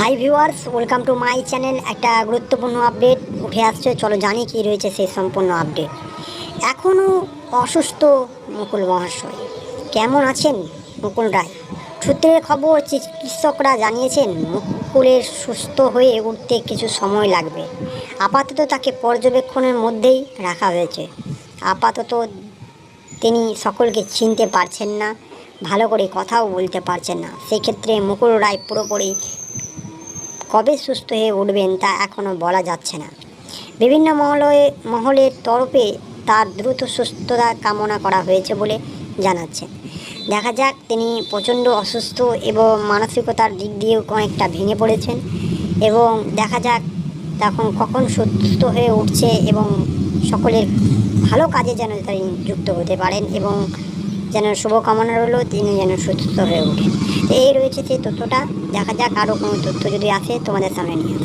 Hi viewers welcome to my channel একটা গুরুত্বপূর্ণ update উঠে আসছে। চলো জানি কি রয়েছে সেই সম্পূর্ণ আপডেট এখনও অসুস্থ মুকুল মহাশয়। কেমন আছেন মুকুল রায়? সূত্রের খবর, চিকিৎসকরা জানিয়েছেন, মুকুলের সুস্থ হয়ে উঠতে কিছু সময় লাগবে। আপাতত তাকে পর্যবেক্ষণের মধ্যেই রাখা হয়েছে। আপাতত তিনি সকলকে চিনতে পারছেন না, ভালো করে কথাও বলতে পারছেন না। সেক্ষেত্রে মুকুল রায় পুরোপুরি কবে সুস্থ হয়ে উঠবেন তা এখনও বলা যাচ্ছে না। বিভিন্ন মহলে, মহলের তরফে তার দ্রুত সুস্থতা কামনা করা হয়েছে বলে জানাচ্ছে দেখা যাক, তিনি প্রচণ্ড অসুস্থ এবং মানসিকতার দিক দিয়েও অনেকটা ভেঙে পড়েছেন এবং দেখা যাক তখন কখন সুস্থ হয়ে উঠছে এবং সকলের ভালো কাজে যেন তিনি যুক্ত হতে পারেন এবং যেন শুভকামনা রইল, তিনি যেন সুস্থ হয়ে ওঠেন এই রয়েছে সেই তথ্যটা দেখা যাক আরও কোনো তথ্য যদি আসে তোমাদের সামনে নিয়ে।